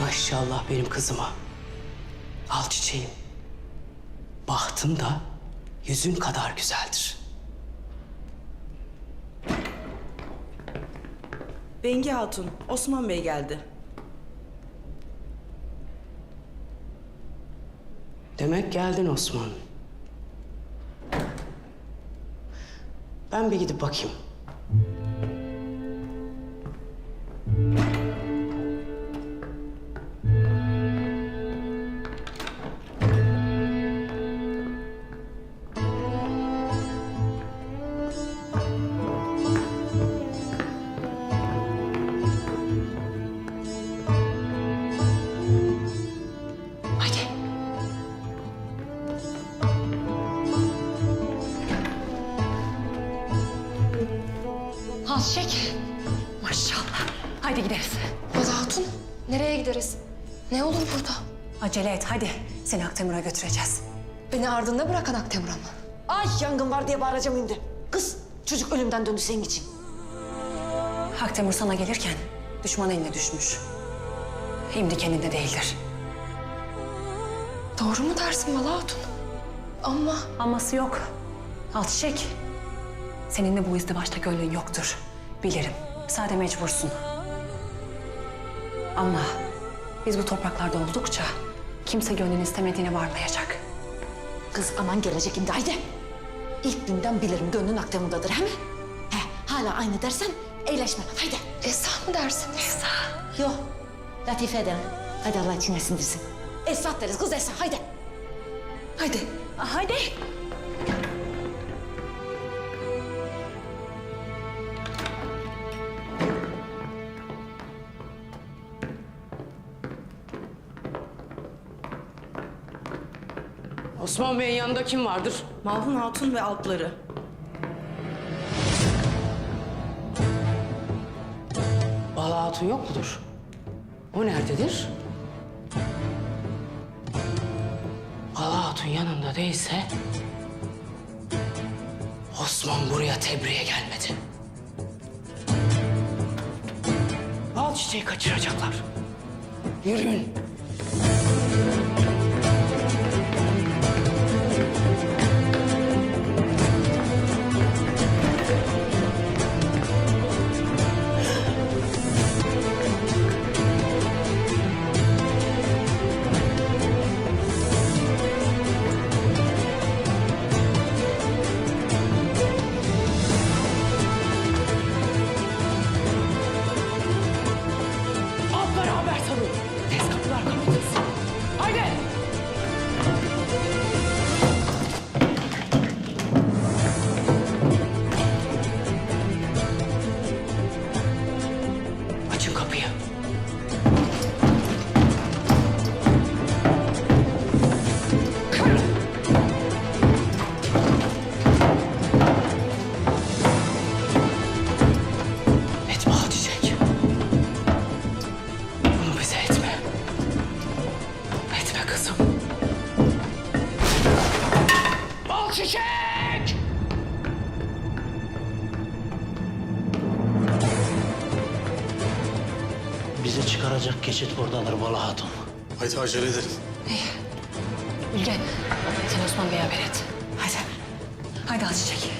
Maşallah benim kızıma. Al çiçeğim. Bahtın da yüzün kadar güzeldir. Bengi Hatun, Osman Bey geldi. Demek geldin Osman. Ben bir gidip bakayım. Al çek. Maşallah. Haydi gideriz. Ada Hatun, nereye gideriz? Ne olur burada? Acele et hadi. Seni Aktemur'a götüreceğiz. Beni ardında bırakan Aktemur'a mı? Ay yangın var diye bağıracağım şimdi. Kız çocuk ölümden döndü senin için. Aktemur sana gelirken düşman eline düşmüş. Şimdi kendinde değildir. Doğru mu dersin Bala Hatun? Ama Aması yok. Al çiçek. Seninle bu izdivaçta gönlün yoktur. Bilirim. Sade mecbursun. Ama biz bu topraklarda oldukça kimse gönlün istemediğine varmayacak. Kız aman gelecek şimdi haydi. İlk günden bilirim gönlün Akdemur'dadır he mi? He hala aynı dersen eğleşme haydi. Esra mı dersiniz? Yok Latife de. Hadi Allah için esindirsin. Esat deriz kız Esat haydi. Haydi. Hadi. Osman Bey'in yanında kim vardır? Malhun Hatun ve altları. Bala Hatun yok mudur? O nerededir? Bala Hatun yanında değilse... Osman buraya tebriğe gelmedi. Al çiçeği kaçıracaklar. Yürüyün. Çiçek! Bizi çıkaracak geçit buradadır Bala Hatun. Haydi acele edelim. Ülge, sen Osman Bey'e haber et. Hadi. Hadi al çiçek.